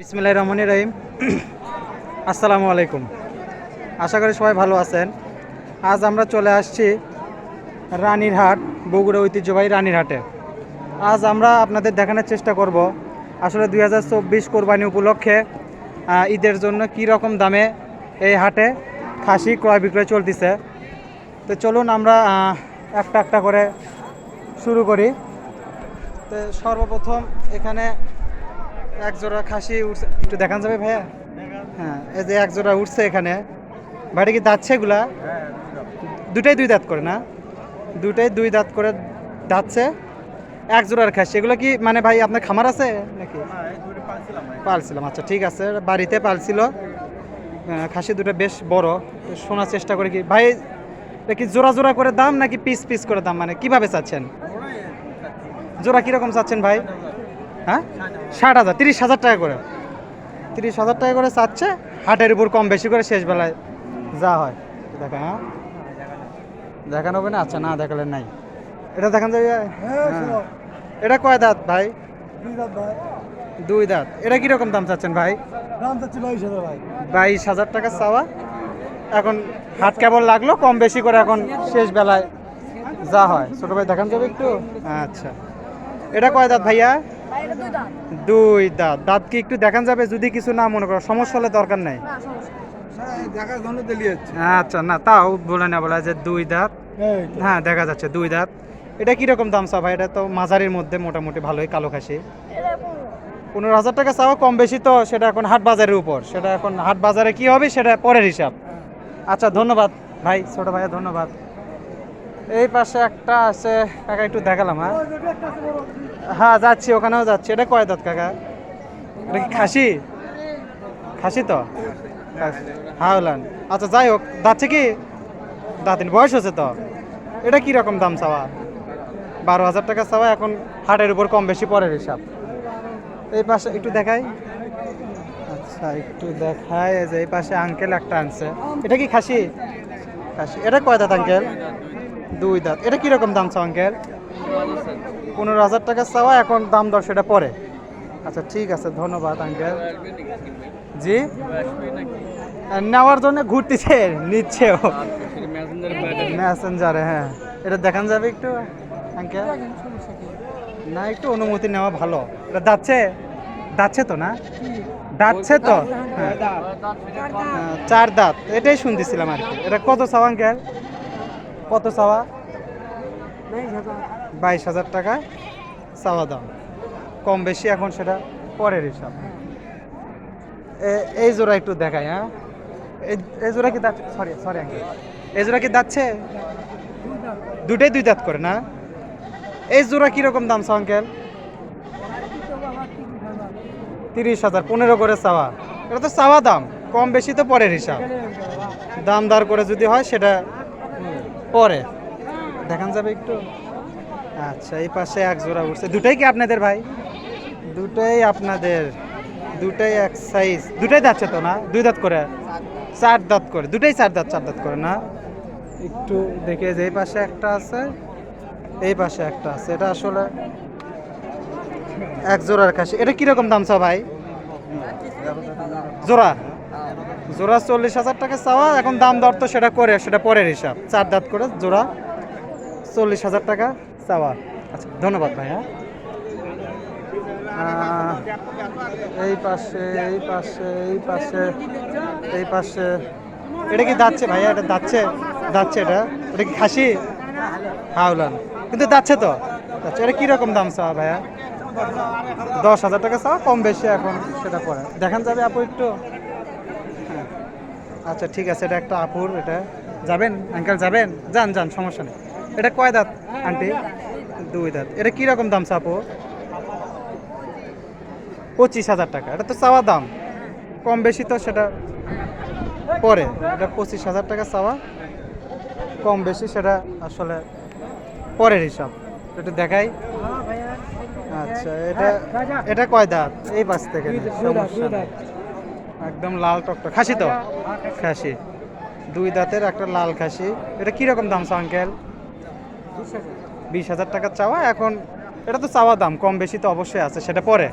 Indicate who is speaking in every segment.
Speaker 1: বিসমিল্লাহ রহমান রহিম। আসসালামু আলাইকুম। আশা করি সবাই ভালো আছেন। আজ আমরা চলে আসছি রানীরহাট, বগুড়া ঐতিহ্যবাহী রানীরহাটে। আজ আমরা আপনাদের দেখানোর চেষ্টা করব আসলে দুই হাজার চব্বিশ কোরবানি উপলক্ষে ঈদের জন্য কি রকম দামে এই হাটে খাসি ক্রয় বিক্রয় চলতেছে। তো চলুন আমরা একটা একটা করে শুরু করি। তো সর্বপ্রথম এখানে এক জোড়া খাসি উঠছে একটু দেখান যাবে ভাইয়া? হ্যাঁ এই যে এক জোড়া উঠছে এখানে। ভাইটা কি দাঁতছে এগুলা? দুটাই দুই দাঁত করে না? দুটাই দুই দাঁত করে দাঁতছে। এক জোড়ার খাসি। এগুলো কি মানে ভাই আপনার খামার আছে নাকি? পালছিলাম আচ্ছা ঠিক আছে। বাড়িতে পালছিল। খাসি দুটো বেশ বড়। শোনার চেষ্টা করে কি, ভাই, এটা কি জোড়া জোড়া করে দাম নাকি পিস পিস করে দাম? মানে কীভাবে চাচ্ছেন? জোড়া কীরকম চাচ্ছেন ভাই? হ্যাঁ? ষাট হাজার তিরিশ হাজার টাকা করে। তিরিশ হাজার টাকা করে চাচ্ছে হাটের উপর কম বেশি করে শেষ বেলায় যা হয়। দেখা হ্যাঁ? দেখানো হবে না? আচ্ছা না দেখালে নাই। এটা দেখান যাবে হ্যাঁ। এটা কয় দাঁত ভাই? দুই দাঁত এটা কীরকম দাম চাচ্ছেন ভাই? বাইশ হাজার টাকা চাওয়া। এখন হাট কেবল লাগল? কম বেশি করে এখন শেষ বেলায় যা হয়। ছোট ভাই দেখান যাবে একটু। আচ্ছা। এটা কয় দাঁত ভাইয়া? দুই দাঁত। দাঁত। কি একটু দেখান যাবে? যদি কিছু না মনে করো সমস্যা হলে দরকার নাই। আচ্ছা না তাও বলে না বলা যে দুই দাঁত। হ্যাঁ দেখা যাচ্ছে দুই দাঁত। এটা কীরকম দাম চা ভাই? এটা তো মাঝারির মধ্যে মোটামুটি ভালোই কালো খাসি। পনেরো। হাজার টাকা চাওয়া কম বেশি তো সেটা এখন হাট বাজারের উপর। সেটা এখন হাট বাজারে কি হবে সেটা পরের হিসাব। আচ্ছা ধন্যবাদ ভাই ছোট ভাইয়া ধন্যবাদ। এই পাশে একটা আছে, কাকা একটু দেখালাম হ্যাঁ? হ্যাঁ যাচ্ছি, ওখানেও যাচ্ছি। এটা কয় দাঁত, কাকা? এটা কি খাসি? খাসি তো? হাওলান আচ্ছা যাই হোক, যাচ্ছে কি? দাঁতিন বয়স হচ্ছে তো? এটা কি রকম দাম চাওয়া? বারো হাজার টাকা চাওয়া, এখন হাটের উপর কম বেশি পরের হিসাব। এই পাশে একটু দেখাই। আচ্ছা একটু দেখাই যে এই পাশে আঙ্কেল একটা আনছে। এটা কি খাসি? খাসি। এটা কয় দাঁত আঙ্কেল দুই দাঁত। এটা কি রকম দাম চাও অঙ্কের পনেরো হাজার টাকা চাওয়া, এখন দাম দর সেটা পরে। আচ্ছা ঠিক আছে, ধন্যবাদ আঙ্কেল। জি? নেওয়ার জন্য ঘুরতেছে নিচ্ছেও। মেসেঞ্জারে হ্যাঁ। এটা দেখান যাবে একটু, আঙ্কেল। না, একটু অনুমতি নেওয়া ভালো। এটা যাচ্ছে যাচ্ছে তো না? যাচ্ছে তো? হ্যাঁ। চার দাঁত। এটাই শুনতেছিলাম আর কি। এটা কত চাওয়া আঙ্কেল? কত চাওয়া? বাইশ হাজার। টাকা চাওয়া দাম। কম বেশি এখন সেটা পরের হিসাব। এই জোড়া একটু দেখাই হ্যাঁ? এই- জোড়া কি দাঁত সরি সরি এই জোড়া কি দাঁতছে? দুটাই দুই দাঁত করে না? এই জোড়া কীরকম দাম চাও আঙ্কেল তিরিশ হাজার পনেরো করে চাওয়া। এটা তো চাওয়া দাম। কম বেশি তো পরের হিসাব। দাম দর করে যদি হয় সেটা পরে? দেখান যাবে একটু। আচ্ছা এই পাশে এক জোড়া উঠছে। দুটাই কি আপনাদের ভাই? দুটাই আপনাদের। দুটাই এক সাইজ দুটাই যাচ্ছে তো না? দুই দাঁত করে? চার দাঁত করে। দুটাই চার দাঁত চার দাঁত করে না? একটু দেখে যে এই পাশে একটা আছে। এই পাশে একটা আছে। এটা আসলে এক জোড়ার কাছে এটা কীরকম দাম চা ভাই? জোড়া? জোড়া চল্লিশ হাজার টাকা চাওয়া, এখন দাম দর তো সেটা করে, সেটা পরের হিসাব। চার দাঁত করে জোড়া চল্লিশ হাজার টাকা চাওয়া। আচ্ছা ধন্যবাদ ভাই হ্যাঁ এই পাশে এই পাশে এই পাশে এই পাশে। এটা কি দাচ্ছে ভাইয়া? এটা দাচ্ছে দাচ্ছে এটা? এটা কি খাসি? হাওলান। কিন্তু দাচ্ছে তো। দাচ্ছে এটা কীরকম দাম চাওয়া ভাইয়া? দশ হাজার টাকা চাওয়া, কম বেশি এখন সেটা পরে। দেখান যাবে আপু একটু। আচ্ছা ঠিক আছে, এটা একটা আপুর, এটা যাবেন? আঙ্কেল যাবেন? যান যান, সমস্যা নেই। এটা কয় দাঁত, আন্টি? দুই দাঁত। এটা কীরকম দাম চা আপু পঁচিশ হাজার টাকা। এটা তো চাওয়া দাম। কম বেশি তো সেটা পরে। এটা পঁচিশ হাজার টাকা চাওয়া। কম বেশি সেটা আসলে পরের হিসাব। একটু দেখাই। আচ্ছা এটা এটা কয় দাঁত? এই পাশ থেকে সমস্যা। একদম লাল টকটক। খাসি তো? খাসি। দুই দাঁতের একটা লাল খাসি। এটা কীরকম দাম চা আঙ্কেল? বিশ হাজার। টাকা চাওয়া? এখন এটা তো চাওয়া দাম কম বেশি তো অবশ্যই আছে সেটা পরে।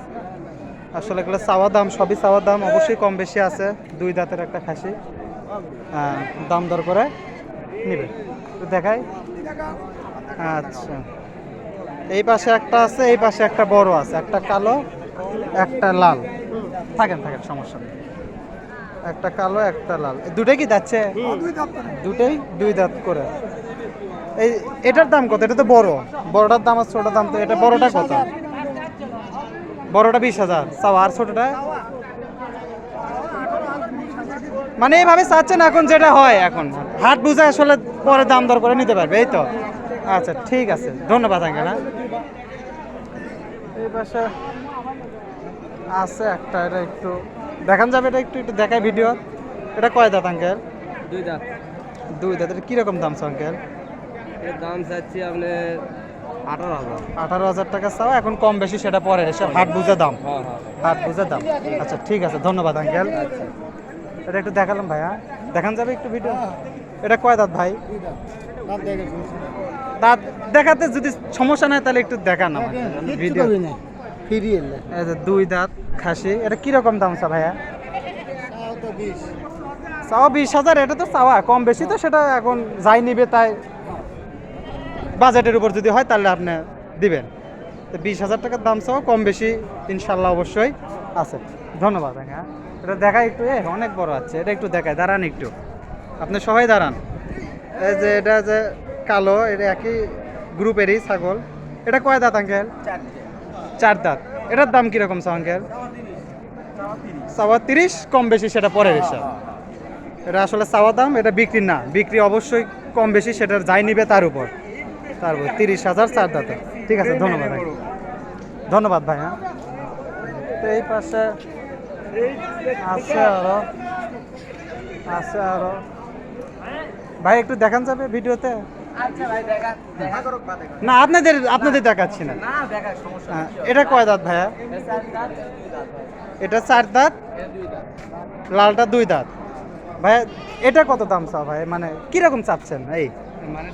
Speaker 1: আসলে এগুলো চাওয়া দাম সবই চাওয়া দাম অবশ্যই কম বেশি আছে দুই দাঁতের একটা খাসি। আহ, দাম দর করে নিবে। তো দেখাই। আচ্ছা। এই পাশে একটা আছে এই পাশে একটা বড় আছে একটা কালো একটা লাল। থাকেন থাকেন সমস্যা নেই। একটা কালো একটা লাল। এই দুটোই কি যাচ্ছে? দুটোই দুই দাঁত করে। এই এটার দাম কত? এটা তো বড়। বড়টার দাম আর ছোটটার দাম তো এটা বড়টা কত? বড়টা বিশ হাজার। চাও আর ছোটটা? মানে এইভাবে চাচ্ছেন এখন যেটা হয় এখন। হাট বুঝে আসলে পরে দাম দর করে নিতে পারবে এই তো? আচ্ছা ঠিক আছে। ধন্যবাদ আঙ্কেল হ্যাঁ? এই পাশে আছে একটা এটা একটু দেখান যাবে এটা একটু একটু দেখায় ভিডিও এটা কয় দাঁত আঙ্কেল
Speaker 2: দুই দাঁত।
Speaker 1: দুই দাঁত এটা কীরকম দাম আঙ্কেল
Speaker 2: এর দাম চাচ্ছি আপনার আঠারো হাজার।
Speaker 1: আঠারো হাজার টাকা চাও এখন কম বেশি সেটা পরে। এসে হাট বুঝে দাম।
Speaker 2: হ্যাঁ হ্যাঁ।
Speaker 1: হাট বুঝে দাম। আচ্ছা ঠিক আছে ধন্যবাদ আঙ্কেল
Speaker 2: আচ্ছা।
Speaker 1: এটা একটু দেখালাম ভাইয়া। দেখান যাবে একটু ভিডিও এটা কয় দাঁত ভাই? দাঁত দেখাতে যদি সমস্যা নাই তাহলে একটু দেখান আমাকে। ভিডিও এই যে দুই দাঁত। খাসি এটা কীরকম দাম চা ভাইয়া? চাওয়া বিশ। হাজার এটা তো চাওয়া কম বেশি তো সেটা এখন যাই নিবে তাই। বাজেটের উপর যদি হয় তাহলে আপনি দিবেন। তো বিশ হাজার টাকার দাম চাওয়া কম বেশি ইনশাল্লাহ অবশ্যই আছে। ধন্যবাদ হ্যাঁ এটা দেখাই একটু এ অনেক বড় আছে এটা একটু দেখায় দাঁড়ান একটু। আপনি সবাই দাঁড়ান। এই যে এটা যে কালো এটা একই গ্রুপেরই ছাগল। এটা কয় দাঁত আঙ্কেল? চার দাঁত। এটার দাম কীরকম চা আঙ্কেল চাওয়া তিরিশ কম বেশি সেটা পরের হিসাব। এটা আসলে চাওয়া দাম, এটা বিক্রি না। বিক্রি অবশ্যই কম বেশি সেটার যাই নিবে তার উপর। তার উপর তিরিশ হাজার চার দাঁতে। ঠিক আছে, ধন্যবাদ ভাই। ধন্যবাদ ভাই হ্যাঁ। তো এই পাশে আছে আরও আছে আরও। ভাই, একটু দেখান যাবে ভিডিওতে?
Speaker 2: আচ্ছা
Speaker 1: না আপনাদের আপনাদের দেখাচ্ছি না।
Speaker 2: না দেখা সমস্যা
Speaker 1: হ্যাঁ, এটা কয় দাঁত ভাইয়া? এটা চার দাঁত? লালটা দুই দাঁত। ভাই এটা কত দাম চা ভাই মানে কীরকম চাচ্ছেন? এই।
Speaker 2: মানে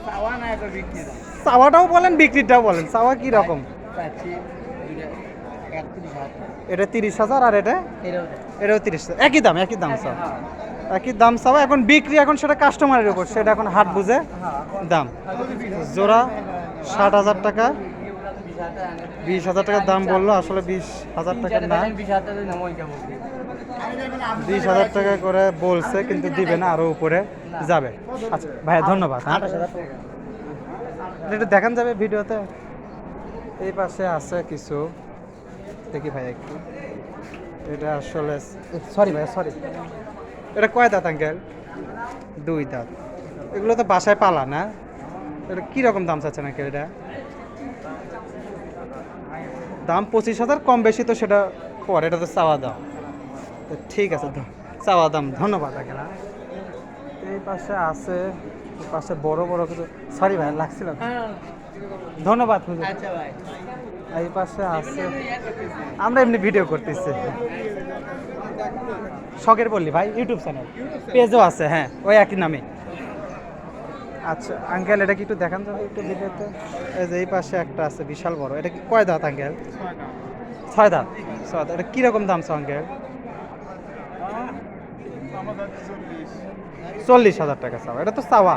Speaker 1: চাওয়াটাও বলেন বিক্রিটাও বলেন। চাওয়া কি রকম
Speaker 2: চাচ্ছি দুইটা একত্রিশ হাজার।
Speaker 1: এটা তিরিশ হাজার আর এটা?
Speaker 2: এটাও
Speaker 1: তিরিশ হাজার। একই দাম একই দাম চা একই দাম চাওয়া এখন বিক্রি এখন সেটা কাস্টমারের উপর সেটা এখন হাট বুঝে দাম। জোড়া ষাট হাজার টাকা
Speaker 2: বিশ হাজার
Speaker 1: টাকার দাম বলল আসলে বিশ হাজার টাকা না।
Speaker 2: বিশ হাজার
Speaker 1: টাকা করে বলছে কিন্তু দিবে না আরও উপরে যাবে। আচ্ছা ভাইয়া ধন্যবাদ হ্যাঁ। এটা একটু দেখান যাবে ভিডিওতে। এই পাশে আছে কিছু দেখি ভাই একটু। এটা আসলে সরি ভাই সরি এটা কয় দাঁত আঙ্কেল? দুই দাঁত। এগুলো তো বাসায় পালা না? এটা কীরকম দাম চাচ্ছেন আঙ্কেল এটা? দাম পঁচিশ হাজার কম বেশি তো সেটা পর এটা তো চাওয়া দাম। তো ঠিক আছে চাওয়া দাম। ধন্যবাদ আঙ্কেল হ্যাঁ। এই পাশে আছে পাশে বড় বড় কিছু সরি ভাই লাগছিল। ধন্যবাদ
Speaker 2: আচ্ছা ভাই।
Speaker 1: এই পাশে আছে আমরা এমনি ভিডিও করতেছি। শখের বললি ভাই ইউটিউব চ্যানেল পেজও আছে হ্যাঁ ওই একই নামে। আচ্ছা আঙ্কেল এটা কি একটু দেখান যাবে একটু ভিডিওতে। এই যে এই পাশে একটা আছে, বিশাল বড়। এটা কি কয় দাঁত আঙ্কেল ছয় দাঁত। ছয় দাঁত। এটা কীরকম দাম আছে আঙ্কেল চল্লিশ হাজার টাকা চাওয়া এটা তো চাওয়া।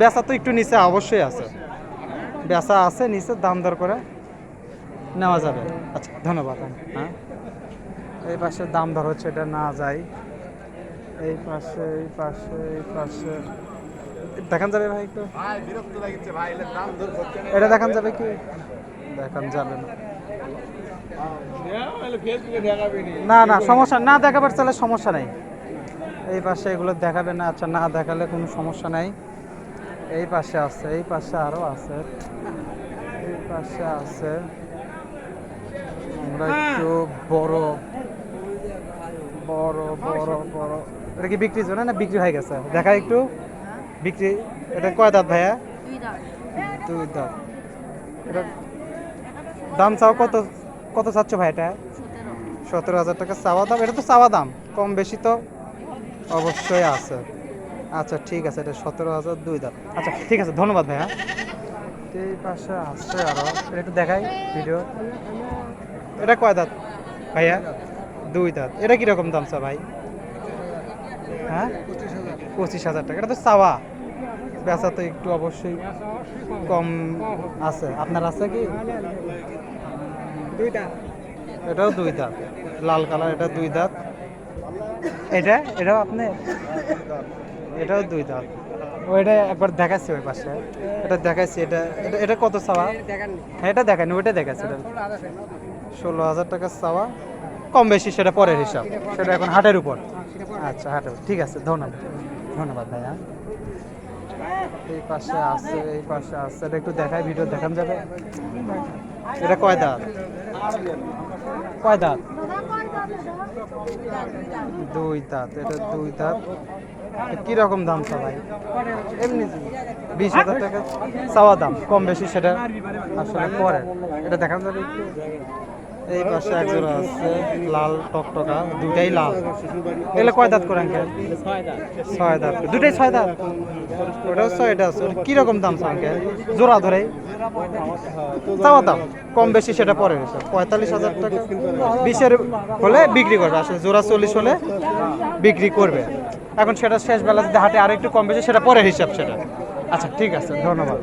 Speaker 1: বেচা তো একটু নিচে অবশ্যই আছে। বেচা আছে, নিচে দাম দর করে নেওয়া যাবে। আচ্ছা ধন্যবাদ হ্যাঁ। এই পাশে দাম দর হচ্ছে এটা না যায়। এই পাশে এই পাশে এই পাশে। দেখান যাবে ভাই একটু।
Speaker 3: ভাই বিরক্ত লাগছে ভাই এর দাম
Speaker 1: এটা দেখান যাবে কি? দেখান যাবে না।
Speaker 3: নি
Speaker 1: না সমস্যা না দেখাবার চাইলে সমস্যা নাই। এই পাশে এগুলো দেখাবে না আচ্ছা না দেখালে কোনো সমস্যা নাই। এই পাশে আছে এই পাশে আরও আছে। এই পাশে আছে। আমরা একটু বড় বড় বড় বড়। এটা কি বিক্রির জন্য না? বিক্রি হয়ে গেছে? দেখা একটু। বিক্রি। এটা কয় দাঁত ভাইয়া? দুই দাঁত। এটা দাম চাও কত? কত চাচ্ছ ভাই এটা? সতেরো। হাজার টাকা চাওয়া দাম। এটা তো চাওয়া দাম। কম বেশি তো অবশ্যই আছে। আচ্ছা ঠিক আছে। এটা সতেরো হাজার দুই দাম আচ্ছা ঠিক আছে। ধন্যবাদ ভাইয়া। এই পাশে আছে আরও। এটা একটু দেখাই ভিডিও। এটা কয় দাঁত ভাইয়া? দুই দাঁত। এটা কীরকম দাম চা ভাই? হ্যাঁ? পঁচিশ হাজার টাকা। এটা তো চাওয়া। বেচা তো একটু অবশ্যই কম আছে। আপনার আছে কি? এটাও দুই দাঁত। লাল কালার এটা দুই দাঁত। এটা? এটাও আপনি? এটাও দুই দাঁত। ওইটা একবার দেখাচ্ছি ওই পাশে। এটা দেখাচ্ছি। এটা এটা এটা কত চাওয়া? হ্যাঁ এটা দেখানি ওইটা দেখাচ্ছি। এটা ষোলো হাজার টাকার চাওয়া। কম বেশি সেটা পরের হিসাব। সেটা এখন হাটের উপর। আচ্ছা হাটের। ঠিক আছে, ধন্যবাদ। ধন্যবাদ ভাইয়া। এই পাশে আছে, এই পাশে আছে। এটা একটু দেখায় ভিডিও দেখান যাবে? এটা কয় দাঁত? কয় দাঁত? দুই দাঁত। এটা দুই দাঁত। এটা কি রকম দাম সবাই এমনি বিশ হাজার টাকা চাওয়া দাম। কম বেশি সেটা আসলে পরে। এটা দেখান যাবে একটু? এই পাশে এক জোড়া আছে, লাল টকটকা দুটাই লাল। এগুলো কয় দাঁত করে আঙ্কেল? ছয় দাঁত। দুটাই ছয় দাঁত? ওটাও ছয়টা আছে। ওটা কীরকম দাম আছে আঙ্কেল? জোড়া ধরে চাওয়া দাম? কম বেশি সেটা পরে হিসাব পঁয়তাল্লিশ হাজার টাকা। বিশের হলে বিক্রি করবে। আসলে জোড়া চল্লিশ হলে বিক্রি করবে। এখন সেটা শেষ বেলা যদি হাটে আরেকটু কম বেশি, সেটা পরের হিসাব সেটা। আচ্ছা ঠিক আছে ধন্যবাদ।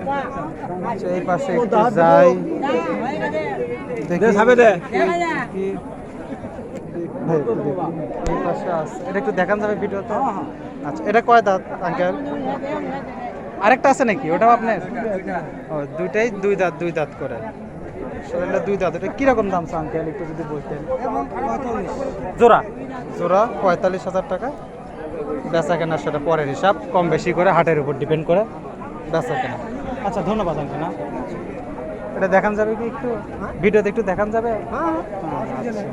Speaker 1: আচ্ছা, এই পাশে একটু যাই। দেখি। এই পাশে আছে। এটা একটু দেখান যাবে ভিডিওতে আচ্ছা এটা কয় দাঁত আঙ্কেল আরেকটা আছে নাকি? ওটাও আপনার? ও দুইটাই দুই দাঁত দুই দাঁত করে। দুই দাঁত। এটা কীরকম দাম আঙ্কেল একটু যদি বলতেন। জোড়া? জোড়া পঁয়তাল্লিশ হাজার টাকা। বেচা কেনা সেটা পরের হিসাব। কম বেশি করে হাটের উপর ডিপেন্ড করে। বেচা কেনা আচ্ছা ধন্যবাদ আঙ্কেল না? এটা দেখান যাবে কি একটু? ভিডিওতে একটু দেখান যাবে? আচ্ছা।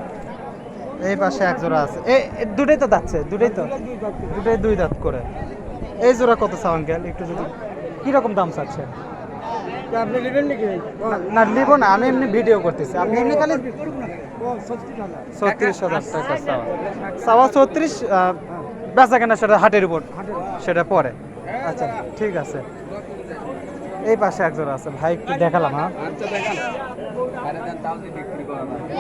Speaker 1: এই পাশে এক জোড়া আছে। এই দুটোই তো যাচ্ছে দুটোই তো? দুটোই দুই দাঁত করে। এই জোড়া কত চাও আঙ্কেল একটু যদি কীরকম দাম চাচ্ছে?
Speaker 3: আপনি নেবেন নাকি?
Speaker 1: না নিব না আমি এমনি ভিডিও করতেছি। আপনি এমনি খালি ছত্রিশ হাজার টাকা চাওয়া। চাওয়া ছত্রিশ বেচা কেনা সেটা হাটের উপর সেটা পরে। আচ্ছা ঠিক আছে। এই পাশে এক জোড়া আছে, ভাই, একটু দেখালাম হ্যাঁ।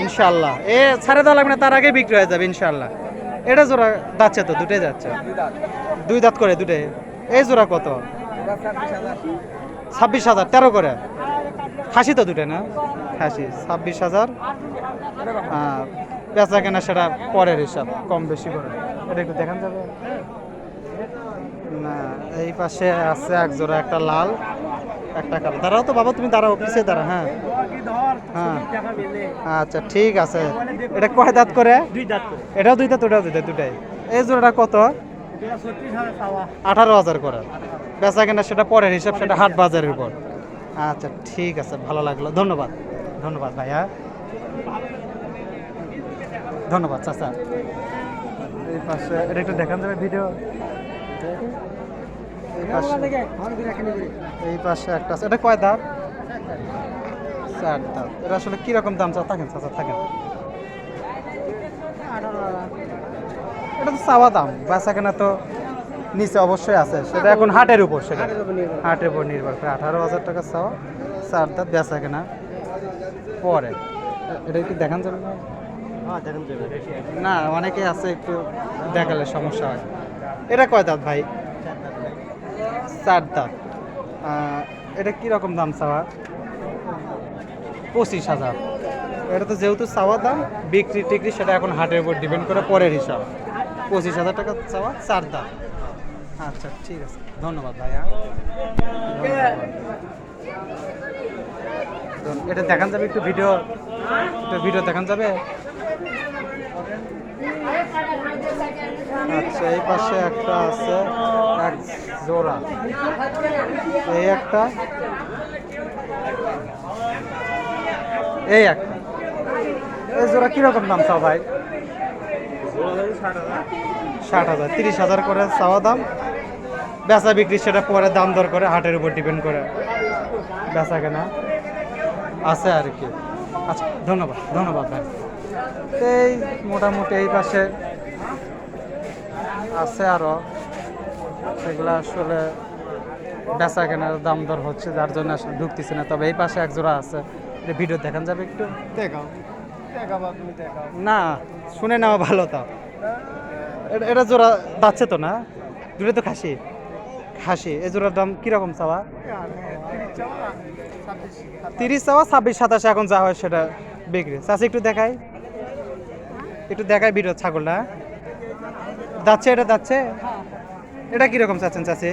Speaker 1: ইনশাল্লাহ এ ছাড়ে দেওয়া লাগবে না, তার আগে বিক্রি হয়ে যাবে ইনশাল্লাহ এটা জোড়া যাচ্ছে তো, দুটোই যাচ্ছে। দুই দাঁত করে, দুটোই। এই জোড়া কত? ছাব্বিশ হাজার, তেরো করে। খাসি তো দুটো না? খাসি, ছাব্বিশ হাজার। বেচা কেনা সেটা পরের হিসাব, কম বেশি করে। এটা একটু দেখান যাবে। না এই পাশে আছে এক জোড়া একটা লাল একটা কালো। দাঁড়াও তো বাবা তুমি দাঁড়াও পিছিয়ে দাঁড়া হ্যাঁ। হ্যাঁ। আচ্ছা ঠিক আছে। এটা কয় দাঁত করে?
Speaker 3: দুই দাঁত
Speaker 1: এটাও দুই দাঁত ওটাও দুই দাঁত দুটাই। এই জোড়াটা কত? আঠারো হাজার করে। বেচা কেনা সেটা পরের হিসাব সেটা হাট বাজারের উপর। আচ্ছা ঠিক আছে ভালো লাগল। ধন্যবাদ। ধন্যবাদ ভাইয়া। ধন্যবাদ চাচা। এই পাশে এটা একটু দেখান যাবে ভিডিও। এই পাশে। এই পাশে একটা আছে। এটা কয় দাঁত? চার দাঁত। এটা আসলে কীরকম দাম চা থাকেন চাচা থাকেন। এটা তো চাওয়া দাম। বেচা কেনা তো নিচে অবশ্যই আছে। সেটা এখন হাটের উপর সেটা। হাটের উপর নির্ভর। করে। আঠারো হাজার টাকা চাওয়া চার দাঁত বেচা কেনা পরে। এটা একটু দেখান যাবে। না? না অনেকে আছে একটু দেখালে সমস্যা হয়। এটা কয় দাঁত ভাই? চার দাঁত। এটা কি রকম দাম চাওয়া? পঁচিশ হাজার। এটা তো যেহেতু চাওয়া দাম, বিক্রি টিক্রি সেটা এখন হাটের উপর ডিপেন্ড করে পরের হিসাব। পঁচিশ হাজার টাকা চাওয়া, চার দাম আচ্ছা ঠিক আছে। ধন্যবাদ ভাইয়া। এটা দেখান যাবে, একটু ভিডিও ভিডিও দেখান যাবে? আচ্ছা এই পাশে একটা আছে, এক জোড়া। এই একটা এই একটা। এই জোড়া কীরকম দাম চাও ভাই? ষাট হাজার, তিরিশ হাজার করে চাওয়া দাম। বেচা বিক্রি সেটা পরে দাম দর করে, হাটের উপর ডিপেন্ড করে। বেচা কেনা আছে আর কি। আচ্ছা ধন্যবাদ ধন্যবাদ ভাই। এই মোটামুটি এই পাশে আছে আরও। সেগুলো আসলে বেচা কেনার দাম দর হচ্ছে যার জন্য আসলে ঢুকতেছে না। তবে এই পাশে এক জোড়া আছে। এটা ভিডিও দেখান যাবে একটু?
Speaker 3: দেখাও।
Speaker 1: না শুনে নেওয়া ভালো তো। এটা- জোড়া দাচ্ছে তো না? দুটো তো খাসি। খাসি। এ জোড়ার দাম কীরকম চাওয়া? তিরিশ চাওয়া ছাব্বিশ সাতাশে। এখন যা হয় সেটা বিক্রি। চাষি একটু দেখাই। একটু দেখাই ভিডিও ছাগলটা। যাচ্ছে, এটা যাচ্ছে? এটা কীরকম চাচ্ছেন চাষি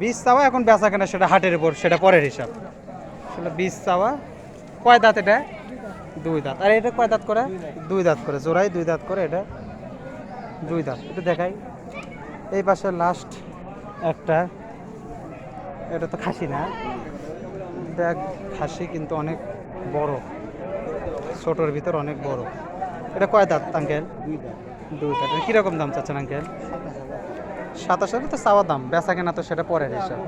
Speaker 1: বীজ চাওয়া, এখন বেচা কেনা সেটা হাটের উপর, সেটা পরের হিসাব। আসলে বীজ চাওয়া, কয় দাঁত এটা? দুই দাঁত। আর এটা কয় দাঁত করে? দুই দাঁত করে জোড়াই দুই দাঁত করে এটা। দুই দাঁত, একটু দেখাই। এই পাশে লাস্ট একটা। এটা তো খাসি না। দেখ, খাসি কিন্তু অনেক বড়। ছোটোর ভিতর অনেক বড়। এটা কয় দাঁত, আঙ্কেল? দুই দাঁত। কীরকম দাম চাচ্ছেন, আঙ্কেল? সাতাশ হাজার তো চাওয়া দাম, বেচা কেনা তো সেটা পরের হিসাব।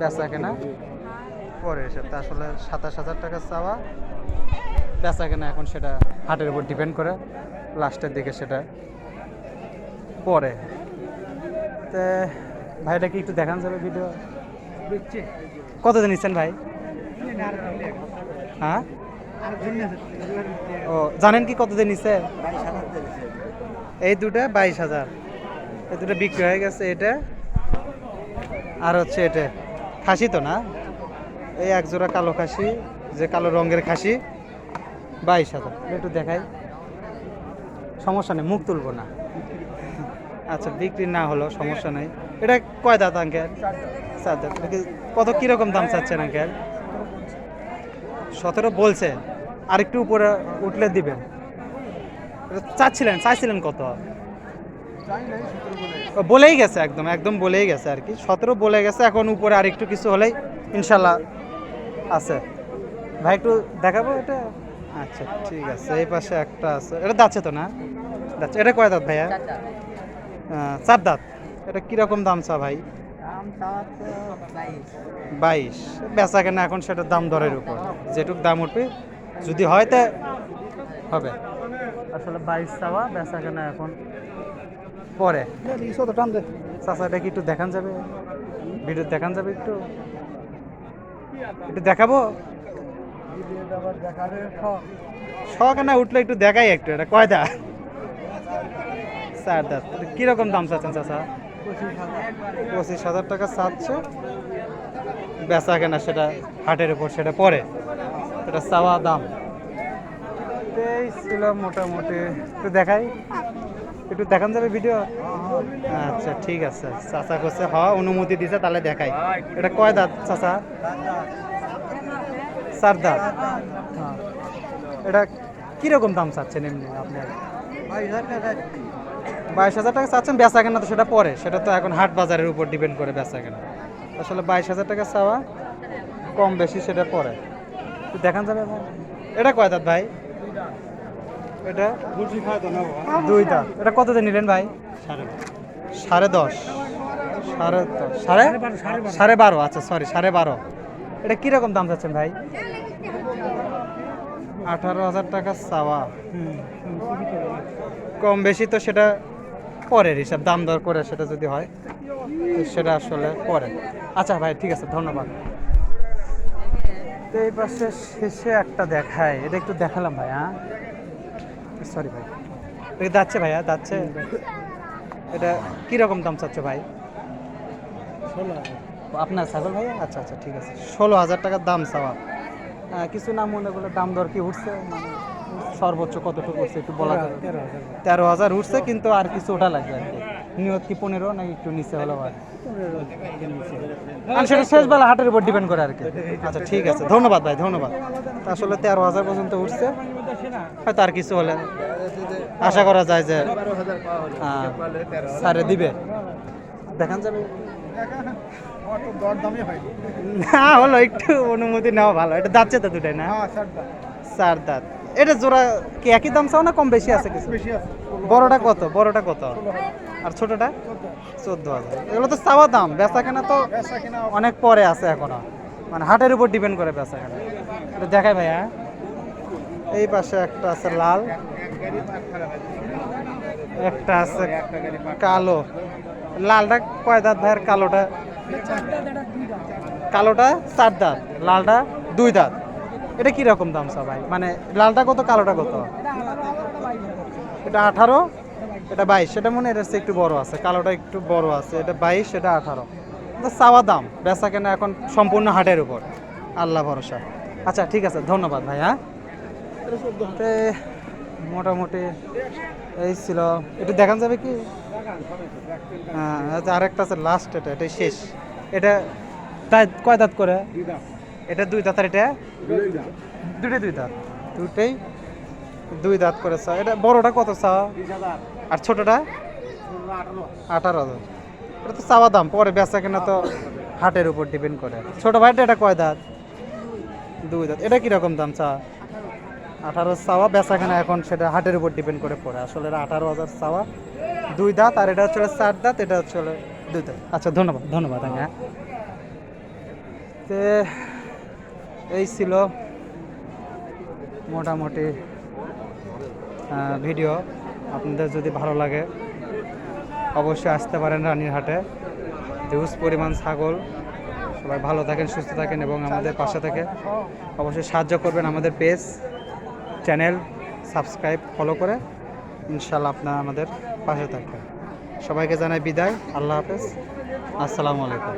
Speaker 1: বেচা কেনা পরের হিসাব। তা আসলে সাতাশ হাজার টাকা চাওয়া, বেচা কেনা এখন সেটা হাটের উপর ডিপেন্ড করে। লাস্টের দিকে সেটা পরে। তে ভাইটা কি একটু দেখান যাবে ভিডিও কত দিন নিচ্ছেন ভাই? হ্যাঁ? ও, জানেন কি কতদিন নিচ্ছে এই দুটা বাইশ হাজার। এই দুটো বিক্রি হয়ে গেছে, এটা। আর হচ্ছে এটা। খাসি তো না? এই এক জোড়া কালো খাসি, যে কালো রঙের খাসি, বাইশ হাজার। একটু দেখাই। সমস্যা নেই, মুখ তুলবো না। আচ্ছা বিক্রি না হলো সমস্যা নেই। এটা কয় দাঁত, আঙ্কেল? চার দাঁত। কত কীরকম দাম চাচ্ছেন, আঙ্কেল? সতেরো বলছে আর একটু উপরে উঠলে দিবেন। এটা চাচ্ছিলেন চাইছিলেন কত? বলেই গেছে একদম একদম বলেই গেছে আর কি। সতেরো বলে গেছে এখন উপরে আর একটু কিছু হলেই ইনশাল্লাহ আছে। ভাই একটু দেখাবো এটা? আচ্ছা ঠিক আছে এই পাশে একটা আছে। এটা যাচ্ছে তো না? যাচ্ছে এটা কয় দাঁত ভাইয়া? চার দাঁত। এটা কীরকম দাম চা ভাই?
Speaker 3: বাইশ।
Speaker 1: বেচা কেনা এখন সেটার দাম দরের উপর। যেটুক দাম উঠবে যদি হয় তা হবে। আসলে বাইশ চাওয়া বেচা কেনা এখন পরে। চাচাটা কি একটু দেখান যাবে। ভিডিও দেখান যাবে একটু। একটু দেখাবো?
Speaker 3: দেখারে
Speaker 1: শখ না উঠলে একটু দেখাই একটু এটা কয় দাঁত চার দাঁত। কীরকম দাম চাচ্ছেন চাচা? পঁচিশ হাজার। টাকা চাচ্ছে। বেচা কেনা সেটা হাটের উপর সেটা পরে এটা চাওয়া দাম। এই ছিল মোটামুটি। একটু দেখাই। একটু দেখান যাবে ভিডিও। আচ্ছা ঠিক আছে। চাচা করছে হ অনুমতি দিছে, তাহলে দেখাই। এটা কয় দাঁত, চাচা? চার দাঁত। হ্যাঁ। এটা কীরকম দাম চাচ্ছেন এমনি আপনি
Speaker 3: বাইশ হাজার টাকা
Speaker 1: চাচ্ছেন, বেচা কেনা তো সেটা পরে। সেটা তো এখন হাট বাজারের উপর ডিপেন্ড করে বেচা কেনা। আসলে বাইশ হাজার টাকা চাওয়া কম বেশি সেটা পরে। দেখান যাবে এটা কয় দাঁত ভাই? এটা দুই দাঁত। এটা কত দিয়ে নিলেন ভাই? সাড়ে দশ। সাড়ে দশ। সাড়ে? সাড়ে বারো আচ্ছা সরি সাড়ে বারো। এটা কীরকম দাম চাচ্ছেন ভাই? আঠারো হাজার টাকা চাওয়া। কম বেশি তো সেটা পরের হিসাব, দাম দর করে সেটা যদি হয় সেটা আসলে পরে। আচ্ছা ভাই, ঠিক আছে, ধন্যবাদ। তো এই পাশে শেষে একটা দেখায় এটা একটু দেখালাম ভাই হ্যাঁ? সরি ভাই। এটা যাচ্ছে ভাইয়া, যাচ্ছে। এটা কীরকম দাম চাচ্ছে ভাই? আপনার ছাগল ভাইয়া? আচ্ছা আচ্ছা ঠিক আছে। ষোলো হাজার টাকার দাম চাওয়া। কিছু না মনে করলে দাম দর কি উঠছে? মানে সর্বোচ্চ কতটুকু উঠছে একটু বলা যাবে
Speaker 3: তেরো হাজার।
Speaker 1: উঠছে কিন্তু আর কিছু ওটা লাগবে আর কি। নিয়ত কি পনেরো নাকি একটু নিচে হলো আর আর সেটা শেষ বেলা হাটের উপর ডিপেন্ড করে আর কি। আচ্ছা ঠিক আছে। ধন্যবাদ ভাই ধন্যবাদ। আসলে তেরো হাজার পর্যন্ত উঠছে। হয়তো আর কিছু হলে আশা করা যায় যে আহ, স্যারে দিবে। দেখান যাবে। না হলো একটু অনুমতি নেওয়া ভালো। এটা যাচ্ছে তো দুটাই না?
Speaker 3: হ্যাঁ
Speaker 1: চার দাঁত এটা জোড়া কি একই দাম চাও না কম বেশি আছে কিছু?
Speaker 3: বেশি আছে।
Speaker 1: বড়টা কত? বড়টা কত? আর ছোটটা? চোদ্দ হাজার। এগুলো তো চাওয়া দাম। বেচা কেনা তো অনেক পরে আছে এখনও। মানে হাটের উপর ডিপেন্ড করে বেচা কেনা এটা দেখাই ভাইয়া এই পাশে একটা আছে লাল। একটা আছে কালো। লালটা কয় দাঁত ভাইয়ের? কালোটা? কালোটা চার দাঁত। লালটা দুই দাঁত। এটা কি রকম দাম সবাই? মানে লালটা কত কালোটা কত? এটা আঠারো এটা বাইশ সেটা মনে এটা একটু বড় আছে কালোটা একটু বড় আছে এটা বাইশ এটা আঠারো। চাওয়া দাম বেচা কেনা এখন সম্পূর্ণ হাটের উপর। আল্লাহ ভরসা। আচ্ছা ঠিক আছে ধন্যবাদ ভাই হ্যাঁ? মোটামুটি এই ছিল। একটু দেখান যাবে কি? হ্যাঁ আচ্ছা, আরেকটা আছে লাস্ট এটা এটাই শেষ। এটা তাই কয় দাঁত করে? এটা দুই দাঁত আর এটা? দুটোই দুই দাঁত। দুটোই দুই দাঁত করে চা। এটা বড়টা কত চা? আর ছোটটা? আঠারো হাজার। এটা তো চাওয়া দাম, পরে বেচা কেনা তো হাটের উপর ডিপেন্ড করে। ছোট ভাইটা এটা কয় দাঁত? দুই দাঁত। এটা কীরকম দাম চা? আঠারো চাওয়া, বেচা কেনা এখন সেটা হাটের উপর ডিপেন্ড করে পড়ে। আসলে এটা আঠারো হাজার চাওয়া, দুই দাঁত, আর এটা হচ্ছে চার দাঁত, এটা হচ্ছে দুই দাঁত। আচ্ছা ধন্যবাদ ধন্যবাদ হ্যাঁ তে এই ছিল মোটামুটি ভিডিও। আপনাদের যদি ভালো লাগে, অবশ্যই আসতে পারেন রানীর হাটে হিউজ পরিমাণ ছাগল। সবাই ভালো থাকেন, সুস্থ থাকেন এবং আমাদের পাশে থেকে অবশ্যই সাহায্য করবেন আমাদের পেজ, চ্যানেল, সাবস্ক্রাইব, ফলো করে ইনশাল্লাহ আপনারা আমাদের পাশে থাকবেন। সবাইকে জানাই বিদায়। আল্লাহ হাফেজ। আসসালামু আলাইকুম।